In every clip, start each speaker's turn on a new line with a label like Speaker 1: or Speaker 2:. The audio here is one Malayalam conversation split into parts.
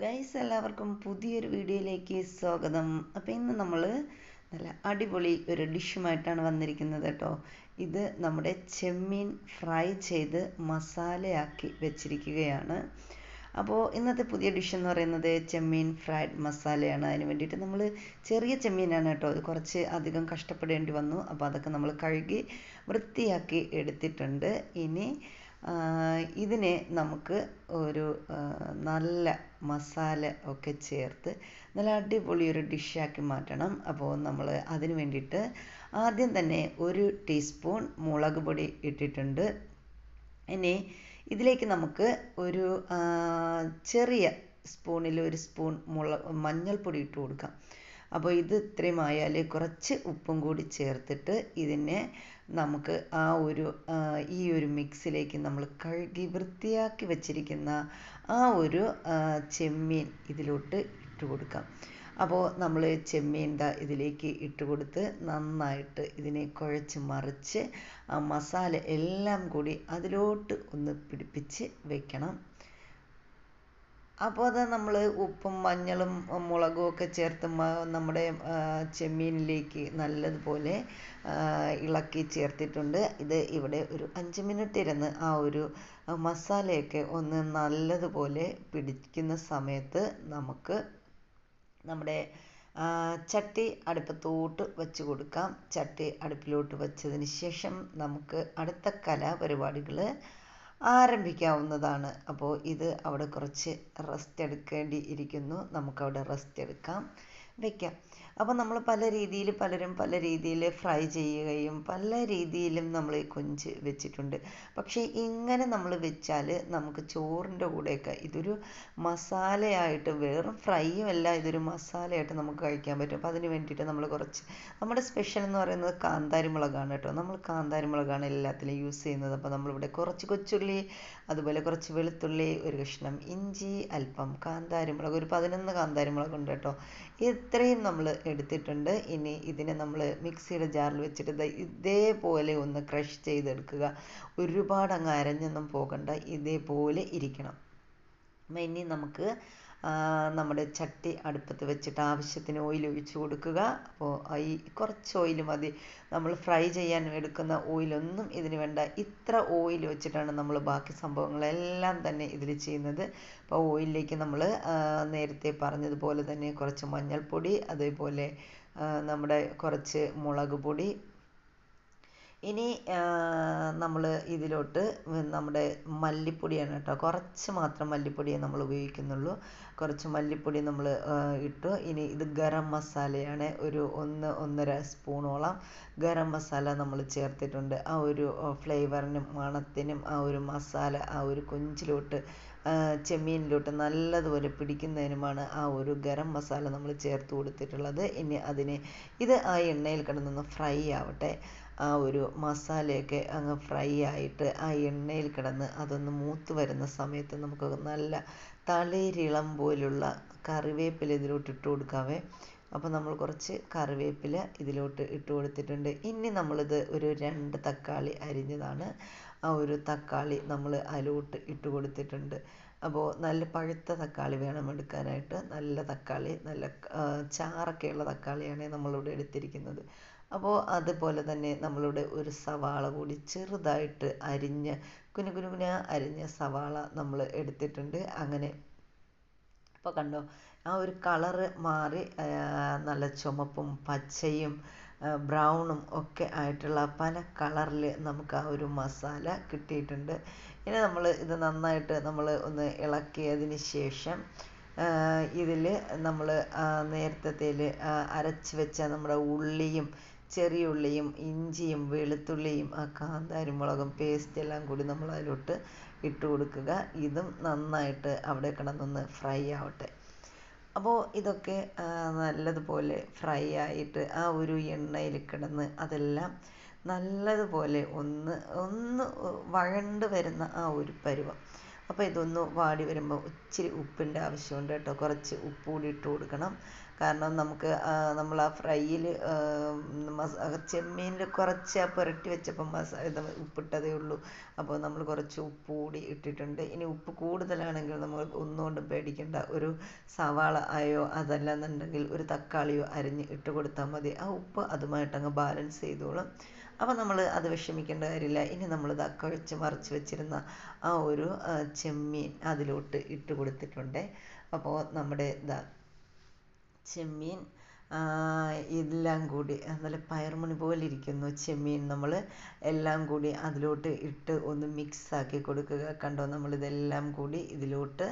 Speaker 1: ഗൈസ് എല്ലാവർക്കും പുതിയൊരു വീഡിയോയിലേക്ക് സ്വാഗതം. അപ്പോൾ ഇന്ന് നമ്മൾ നല്ല അടിപൊളി ഒരു ഡിഷുമായിട്ടാണ് വന്നിരിക്കുന്നത് കേട്ടോ. ഇത് നമ്മുടെ ചെമ്മീൻ ഫ്രൈ ചെയ്ത് മസാലയാക്കി വെച്ചിരിക്കുകയാണ്. അപ്പോൾ ഇന്നത്തെ പുതിയ ഡിഷ് എന്ന് പറയുന്നത് ചെമ്മീൻ ഫ്രൈഡ് മസാലയാണ്. അതിന് വേണ്ടിയിട്ട് നമ്മൾ ചെറിയ ചെമ്മീനാണ് കേട്ടോ. കുറച്ച് അധികം കഷ്ടപ്പെടേണ്ടി വന്നു. അപ്പോൾ അതൊക്കെ നമ്മൾ കഴുകി വൃത്തിയാക്കി എടുത്തിട്ടുണ്ട്. ഇനി ഇതിനെ നമുക്ക് ഒരു നല്ല മസാല ഒക്കെ ചേർത്ത് നല്ല അടിപൊളി ഒരു ഡിഷാക്കി മാറ്റണം. അപ്പോൾ നമ്മൾ അതിന് വേണ്ടിയിട്ട് ആദ്യം തന്നെ ഒരു ടീസ്പൂൺ മുളക് പൊടി ഇട്ടിട്ടുണ്ട്. ഇനി ഇതിലേക്ക് നമുക്ക് ഒരു ചെറിയ സ്പൂണിൽ ഒരു സ്പൂൺ മുള മഞ്ഞൾപ്പൊടി ഇട്ട് കൊടുക്കാം. അപ്പോൾ ഇത് ഇത്രയും ആയാൽ കുറച്ച് ഉപ്പും കൂടി ചേർത്തിട്ട് ഇതിനെ നമുക്ക് ആ ഒരു ഈ ഒരു മിക്സിലേക്ക് നമ്മൾ കഴുകി വൃത്തിയാക്കി വച്ചിരിക്കുന്ന ആ ഒരു ചെമ്മീൻ ഇതിലോട്ട് ഇട്ട് കൊടുക്കാം. അപ്പോൾ നമ്മൾ ചെമ്മീൻ ദാ ഇതിലേക്ക് ഇട്ട് കൊടുത്ത് നന്നായിട്ട് ഇതിനെ കുഴച്ച് മറിച്ച് ആ മസാല എല്ലാം കൂടി അതിലോട്ട് ഒന്ന് പിടിപ്പിച്ച് വെക്കണം. അപ്പോൾ അത് നമ്മൾ ഉപ്പും മഞ്ഞളും മുളകും ഒക്കെ ചേർത്ത് നമ്മുടെ ചെമ്മീനിലേക്ക് നല്ലതുപോലെ ഇളക്കി ചേർത്തിട്ടുണ്ട്. ഇത് ഇവിടെ ഒരു അഞ്ച് മിനിറ്റ് ഇരുന്ന് ആ ഒരു മസാലയൊക്കെ ഒന്ന് നല്ലതുപോലെ പിടിക്കുന്ന സമയത്ത് നമുക്ക് നമ്മുടെ ചട്ടി അടുപ്പത്തോട്ട് വെച്ച് കൊടുക്കാം. ചട്ടി അടുപ്പിലോട്ട് വെച്ചതിന് ശേഷം നമുക്ക് അടുത്ത കലാപരിപാടികൾ ആരംഭിക്കാവുന്നതാണ്. അപ്പോൾ ഇത് അവിടെ കുറച്ച് റെസ്റ്റ് എടുക്കേണ്ടി ഇരിക്കുന്നു നമുക്കവിടെ റെസ്റ്റ് എടുക്കാം. വയ്ക്കാം അപ്പോൾ നമ്മൾ പല രീതിയിൽ പലരും പല രീതിയിൽ ഫ്രൈ ചെയ്യുകയും പല രീതിയിലും നമ്മൾ ഈ കൊഞ്ച് വെച്ചിട്ടുണ്ട്. പക്ഷേ ഇങ്ങനെ നമ്മൾ വെച്ചാൽ നമുക്ക് ചോറിന്റെ കൂടെയൊക്കെ ഇതൊരു മസാലയായിട്ട് വെറും ഫ്രൈയും അല്ല ഇതൊരു മസാലയായിട്ട് നമുക്ക് കഴിക്കാൻ പറ്റും. അപ്പോൾ അതിന് വേണ്ടിയിട്ട് നമ്മൾ കുറച്ച് നമ്മുടെ സ്പെഷ്യൽ എന്ന് പറയുന്നത് കാന്താരി മുളകാണ് കേട്ടോ. നമ്മൾ കാന്താരി മുളകാണ് എല്ലാത്തിലും യൂസ് ചെയ്യുന്നത്. അപ്പോൾ നമ്മളിവിടെ കുറച്ച് കൊച്ചുള്ളി അതുപോലെ കുറച്ച് വെളുത്തുള്ളി ഒരു കഷ്ണം ഇഞ്ചി അല്പം കാന്താരി മുളക് ഒരു പതിനൊന്ന് കാന്താരി മുളകുണ്ട് കേട്ടോ. ഇത്രയും നമ്മൾ എടുത്തിട്ടുണ്ട്. ഇനി ഇതിനെ നമ്മൾ മിക്സിയുടെ ജാറിൽ വെച്ചിട്ട് ഇതേപോലെ ഒന്ന് ക്രഷ് ചെയ്തെടുക്കുക. ഒരുപാട് അങ്ങ് അരഞ്ഞൊന്നും പോകണ്ട. ഇതേപോലെ ഇരിക്കണം. ഇനി നമുക്ക് നമ്മുടെ ചട്ടി അടുപ്പത്ത് വെച്ചിട്ട് ആവശ്യത്തിന് ഓയിൽ ഒഴിച്ച് കൊടുക്കുക. അപ്പോൾ ഈ കുറച്ച് ഓയിൽ മതി. നമ്മൾ ഫ്രൈ ചെയ്യാൻ എടുക്കുന്ന ഓയിലൊന്നും ഇതിന് വേണ്ട. ഇത്ര ഓയിൽ വെച്ചിട്ടാണ് നമ്മൾ ബാക്കി സംഭവങ്ങളെല്ലാം തന്നെ ഇതിൽ ചെയ്യുന്നത്. അപ്പോൾ ഓയിലിലേക്ക് നമ്മൾ നേരത്തെ പറഞ്ഞതുപോലെ തന്നെ കുറച്ച് മഞ്ഞൾപ്പൊടി അതേപോലെ നമ്മുടെ കുറച്ച് മുളക് പൊടി ഇനി നമ്മൾ ഇതിലോട്ട് നമ്മുടെ മല്ലിപ്പൊടിയാണ് കേട്ടോ. കുറച്ച് മാത്രം മല്ലിപ്പൊടിയെ നമ്മൾ ഉപയോഗിക്കുന്നുള്ളൂ. കുറച്ച് മല്ലിപ്പൊടി നമ്മൾ ഇട്ടു. ഇനി ഇത് ഗരം മസാലയാണ്. ഒരു ഒന്ന് ഒന്നര സ്പൂണോളം ഗരം മസാല നമ്മൾ ചേർത്തിട്ടുണ്ട്. ആ ഒരു ഫ്ലേവറിനും മണത്തിനും ആ ഒരു മസാല ആ ഒരു കൊഞ്ചിലോട്ട് ചെമ്മീനിലോട്ട് നല്ലതുപോലെ പിടിക്കുന്നതിനുമാണ് ആ ഒരു ഗരം മസാല നമ്മൾ ചേർത്ത് കൊടുത്തിട്ടുള്ളത്. ഇനി അതിന് ഇത് ആ എണ്ണയിൽ കിടന്നൊന്ന് ഫ്രൈ ആവട്ടെ. ആ ഒരു മസാലയൊക്കെ അങ്ങ് ഫ്രൈ ആയിട്ട് ആ എണ്ണയിൽ കിടന്ന് അതൊന്ന് മൂത്ത് വരുന്ന സമയത്ത് നമുക്ക് നല്ല തളിരിളം പോലുള്ള കറിവേപ്പില ഇതിലോട്ട് ഇട്ട് കൊടുക്കാവേ. അപ്പോൾ നമ്മൾ കുറച്ച് കറിവേപ്പില ഇതിലോട്ട് ഇട്ട് കൊടുത്തിട്ടുണ്ട്. ഇനി നമ്മളിത് ഒരു രണ്ട് തക്കാളി അരിഞ്ഞതാണ്. ആ ഒരു തക്കാളി നമ്മൾ അതിലോട്ട് ഇട്ട് കൊടുത്തിട്ടുണ്ട്. അപ്പോൾ നല്ല പഴുത്ത തക്കാളി വേണം എടുക്കാനായിട്ട്. നല്ല തക്കാളി നല്ല ചാറൊക്കെയുള്ള തക്കാളിയാണ് നമ്മളിവിടെ എടുത്തിരിക്കുന്നത്. അപ്പോൾ അതുപോലെ തന്നെ നമ്മളുടെ ഒരു സവാള കൂടി ചെറുതായിട്ട് അരിഞ്ഞ് കുനു കുനു കുന അരിഞ്ഞ സവാള നമ്മൾ എടുത്തിട്ടുണ്ട്. അങ്ങനെ അപ്പോൾ കണ്ടോ ആ ഒരു കളറ് മാറി നല്ല ചുമപ്പും പച്ചയും ബ്രൗണും ഒക്കെ ആയിട്ടുള്ള പല കളറിൽ നമുക്ക് ആ ഒരു മസാല കിട്ടിയിട്ടുണ്ട്. ഇനി നമ്മൾ ഇത് നന്നായിട്ട് നമ്മൾ ഒന്ന് ഇളക്കിയതിന് ശേഷം ഇതിൽ നമ്മൾ നേരത്തെ അരച്ച് വെച്ച നമ്മുടെ ഉള്ളിയും ചെറിയ ഉള്ളിയും ഇഞ്ചിയും വെളുത്തുള്ളിയും ആ കാന്താരി മുളകും പേസ്റ്റ് എല്ലാം കൂടി നമ്മൾ അതിലോട്ട് ഇട്ട് കൊടുക്കുക. ഇതും നന്നായിട്ട് അവിടെ കിടന്നൊന്ന് ഫ്രൈ ആവട്ടെ. അപ്പോൾ ഇതൊക്കെ നല്ലതുപോലെ ഫ്രൈ ആയിട്ട് ആ ഒരു എണ്ണയിൽ കിടന്ന് അതെല്ലാം നല്ലതുപോലെ ഒന്ന് ഒന്ന് വഴണ്ട് വരുന്ന ആ ഒരു പരുവം. അപ്പോൾ ഇതൊന്ന് വാടി വരുമ്പോൾ ഇച്ചിരി ഉപ്പിന്റെ ആവശ്യമുണ്ട് കേട്ടോ. കുറച്ച് ഉപ്പ് കൂടി ഇട്ട് കൊടുക്കണം. കാരണം നമുക്ക് നമ്മൾ ആ ഫ്രൈയിൽ ചെമ്മീനിൽ കുറച്ച് ആ പുരട്ടി വെച്ചപ്പോൾ മസ ഇത് ഉപ്പിട്ടതേ ഉള്ളൂ. അപ്പോൾ നമ്മൾ കുറച്ച് ഉപ്പ് കൂടി ഇട്ടിട്ടുണ്ട്. ഇനി ഉപ്പ് കൂടുതലാണെങ്കിൽ നമ്മൾ ഒന്നുകൊണ്ടും പേടിക്കേണ്ട. ഒരു സവാള ആയോ അതല്ലെന്നുണ്ടെങ്കിൽ ഒരു തക്കാളിയോ അരിഞ്ഞ് ഇട്ട് കൊടുത്താൽ മതി. ആ ഉപ്പ് അതുമായിട്ട് അങ്ങ് ബാലൻസ് ചെയ്തോളും. അപ്പോൾ നമ്മൾ അത് വിഷമിക്കേണ്ട കാര്യമില്ല. ഇനി നമ്മൾ ഇതാ കുഴച്ച് മറിച്ച് വെച്ചിരുന്ന ആ ഒരു ചെമ്മീൻ അതിലോട്ട് ഇട്ട് കൊടുത്തിട്ടുണ്ട്. അപ്പോൾ നമ്മുടെ ഇതാ ചെമ്മീൻ എല്ലാം കൂടി. നല്ല പയർമണി പോലെ ഇരിക്കുന്നു ചെമ്മീൻ. നമ്മൾ എല്ലാം കൂടി അതിലോട്ട് ഇട്ട് ഒന്ന് മിക്സ് ആക്കി കൊടുക്കുക. കണ്ടോ? നമ്മൾ ഇതെല്ലാം കൂടി ഇതിലോട്ട്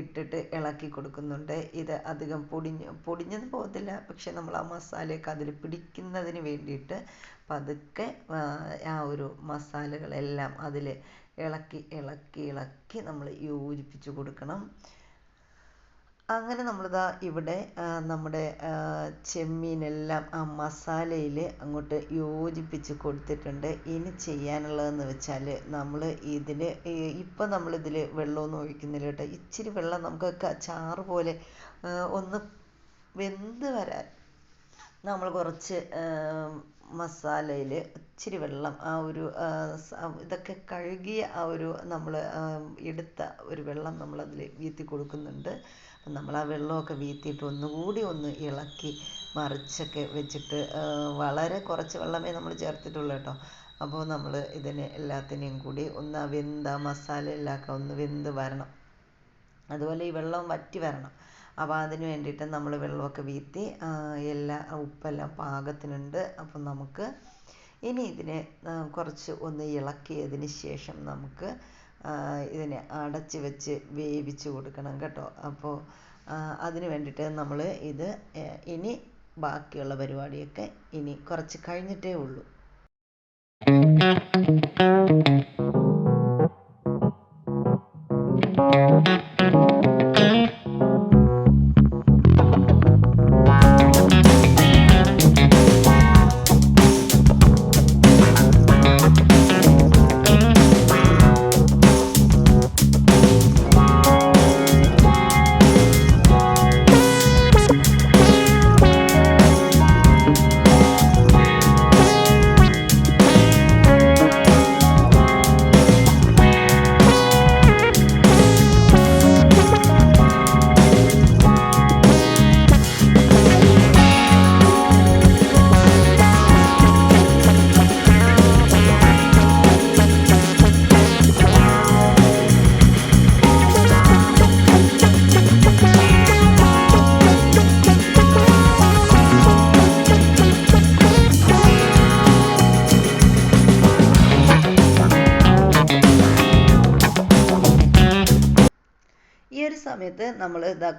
Speaker 1: ഇട്ടിട്ട് ഇളക്കി കൊടുക്കുന്നുണ്ട്. ഇത് അധികം പൊടിഞ്ഞ് പൊടിഞ്ഞത് പോകത്തില്ല. പക്ഷെ നമ്മൾ ആ മസാലയൊക്കെ അതിൽ പിടിക്കുന്നതിന് വേണ്ടിയിട്ട് പതുക്കെ ആ ഒരു മസാലകളെല്ലാം അതിൽ ഇളക്കി ഇളക്കി ഇളക്കി നമ്മൾ യോജിപ്പിച്ച് കൊടുക്കണം. അങ്ങനെ നമ്മളിതാ ഇവിടെ നമ്മുടെ ചെമ്മീനെല്ലാം ആ മസാലയിൽ അങ്ങോട്ട് യോജിപ്പിച്ച് കൊടുത്തിട്ടുണ്ട്. ഇനി ചെയ്യാനുള്ളതെന്ന് വെച്ചാൽ നമ്മൾ ഇതിൽ ഇപ്പം നമ്മളിതിൽ വെള്ളമൊന്നും ഒഴിക്കുന്നില്ല കേട്ടോ. ഇച്ചിരി വെള്ളം നമുക്ക് ചാറ് പോലെ ഒന്ന് വെന്ത് വരാൻ നമ്മൾ കുറച്ച് മസാലയിൽ ഇച്ചിരി വെള്ളം ആ ഒരു ഇതൊക്കെ കഴുകിയ ആ ഒരു നമ്മൾ എടുത്ത ഒരു വെള്ളം നമ്മളതിൽ വീത്തി കൊടുക്കുന്നുണ്ട്. നമ്മൾ ആ വെള്ളമൊക്കെ വീത്തിയിട്ട് ഒന്നുകൂടി ഒന്ന് ഇളക്കി മറിച്ചൊക്കെ വെച്ചിട്ട് വളരെ കുറച്ച് വെള്ളമേ നമ്മൾ ചേർത്തിട്ടുള്ളൂ കേട്ടോ. അപ്പോൾ നമ്മൾ ഇതിനെ എല്ലാത്തിനെയും കൂടി ഒന്ന് വെന്ത മസാല എല്ലാം ഒന്ന് വെന്ത് വരണം. അതുപോലെ ഈ വെള്ളം വറ്റി വരണം. അപ്പോൾ അതിന് വേണ്ടിയിട്ട് നമ്മൾ വെള്ളമൊക്കെ വീത്തി എല്ലാ ഉപ്പെല്ലാം പാകത്തിനുണ്ട്. അപ്പം നമുക്ക് ഇനി ഇതിനെ കുറച്ച് ഒന്ന് ഇളക്കിയതിന് ശേഷം നമുക്ക് ഇതിനെ അടച്ച് വെച്ച് വേവിച്ച് കൊടുക്കണം കേട്ടോ. അപ്പോൾ അതിന് വേണ്ടിയിട്ട് നമ്മൾ ഇത് ഇനി ബാക്കിയുള്ള പരിപാടിയൊക്കെ ഇനി കുറച്ച് കഴിഞ്ഞിട്ടേ ഉള്ളൂ. സമയത്ത്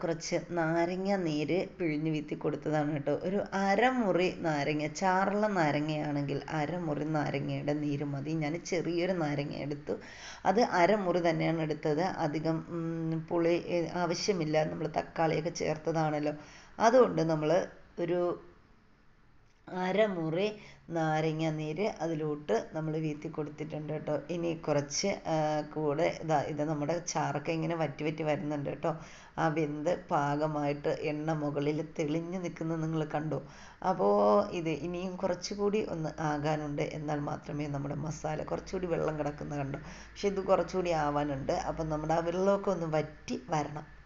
Speaker 1: കുറച്ച് നാരങ്ങ നീര് പിഴിഞ്ഞ് വീത്തി കൊടുത്തതാണ് കേട്ടോ. ഒരു അരമുറി നാരങ്ങ ചാറുള്ള നാരങ്ങയാണെങ്കിൽ അരമുറി നാരങ്ങയുടെ നീര് മതി. ഞാൻ ചെറിയൊരു നാരങ്ങ എടുത്തു. അത് അരമുറി തന്നെയാണ് എടുത്തത്. അധികം പുളി ആവശ്യമില്ല. നമ്മൾ തക്കാളിയൊക്കെ ചേർത്തതാണല്ലോ. അതുകൊണ്ട് നമ്മൾ ഒരു അരമുറി നാരങ്ങ നീര് അതിലോട്ട് നമ്മൾ വീത്തി കൊടുത്തിട്ടുണ്ട് കേട്ടോ. ഇനി കുറച്ച് കൂടെ ഇതാ ഇത് നമ്മുടെ ചാറൊക്കെ ഇങ്ങനെ വറ്റി വറ്റി വരുന്നുണ്ട് കേട്ടോ. ആ വെന്ത് പാകമായിട്ട് എണ്ണ മുകളിൽ തെളിഞ്ഞു നിൽക്കുന്നത് നിങ്ങൾ കണ്ടു. അപ്പോൾ ഇത് ഇനിയും കുറച്ചുകൂടി ഒന്ന് ആകാനുണ്ട്. എന്നാൽ മാത്രമേ നമ്മുടെ മസാല കുറച്ചുകൂടി വെള്ളം കിടക്കുന്ന കണ്ടോ. പക്ഷെ ഇത് കുറച്ചുകൂടി ആവാനുണ്ട്. അപ്പം നമ്മുടെ ആ വെള്ളമൊക്കെ ഒന്ന് വറ്റി വരണം.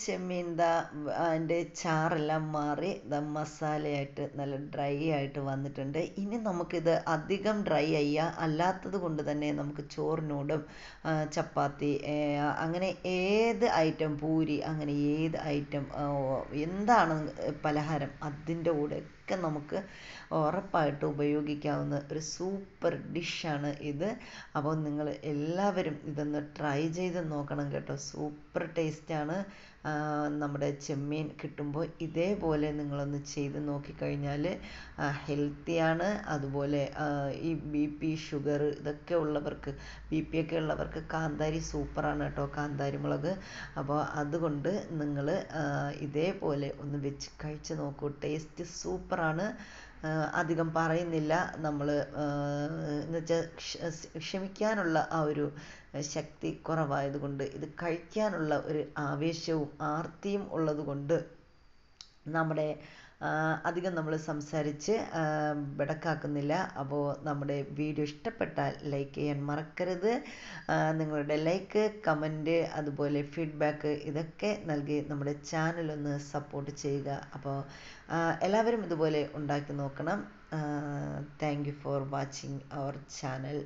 Speaker 1: ചെമ്മീൻ ദാ അതിന്റെ ചാറെല്ലാം മാറി ദാ മസാലയായിട്ട് നല്ല ഡ്രൈ ആയിട്ട് വന്നിട്ടുണ്ട്. ഇനി നമുക്കിത് അധികം ഡ്രൈ അയ്യ അല്ലാത്തത് കൊണ്ട് തന്നെ നമുക്ക് ചോറിനോടും ചപ്പാത്തി അങ്ങനെ ഏത് ഐറ്റം പൂരി അങ്ങനെ ഏത് ഐറ്റം എന്താണ് പലഹാരം അതിന്റെ കൂടെ ഒക്കെ നമുക്ക് ഉറപ്പായിട്ട് ഉപയോഗിക്കാവുന്ന ഒരു സൂപ്പർ ഡിഷാണ് ഇത്. അപ്പോൾ നിങ്ങൾ എല്ലാവരും ഇതൊന്ന് ട്രൈ ചെയ്ത് നോക്കണം കേട്ടോ. സൂപ്പർ ടേസ്റ്റാണ്. നമ്മുടെ ചെമ്മീൻ കിട്ടുമ്പോൾ ഇതേപോലെ നിങ്ങളൊന്ന് ചെയ്ത് നോക്കിക്കഴിഞ്ഞാൽ ഹെൽത്തിയാണ് അതുപോലെ ഈ ബി പി ഷുഗർ ഇതൊക്കെ ഉള്ളവർക്ക് ബി പി ഒക്കെ ഉള്ളവർക്ക് കാന്താരി സൂപ്പറാണ് കേട്ടോ കാന്താരി മുളക്. അപ്പോൾ അതുകൊണ്ട് നിങ്ങൾ ഇതേപോലെ ഒന്ന് വെച്ച് കഴിച്ച് നോക്കൂ. ടേസ്റ്റ് സൂപ്പറാണ് അധികം പറയുന്നില്ല. നമ്മൾ എന്ന് വെച്ചാൽ ക്ഷമിക്കാനുള്ള ആ ഒരു ശക്തി കുറവായതുകൊണ്ട് ഇത് കഴിക്കാനുള്ള ഒരു ആവേശവും ആർത്തിയും ഉള്ളതുകൊണ്ട് നമ്മുടെ അധികം നമ്മൾ സംസാരിച്ച് ബെടക്കാക്കുന്നില്ല. അപ്പോൾ നമ്മുടെ വീഡിയോ ഇഷ്ടപ്പെട്ടാൽ ലൈക്ക് ചെയ്യാൻ മറക്കരുത്. നിങ്ങളുടെ ലൈക്ക് കമന്റ് അതുപോലെ ഫീഡ്ബാക്ക് ഇതൊക്കെ നൽകി നമ്മുടെ ചാനലൊന്ന് സപ്പോർട്ട് ചെയ്യുക. അപ്പോൾ എല്ലാവരും ഇതുപോലെ ഉണ്ടാക്കി നോക്കണം. Thank you for watching our channel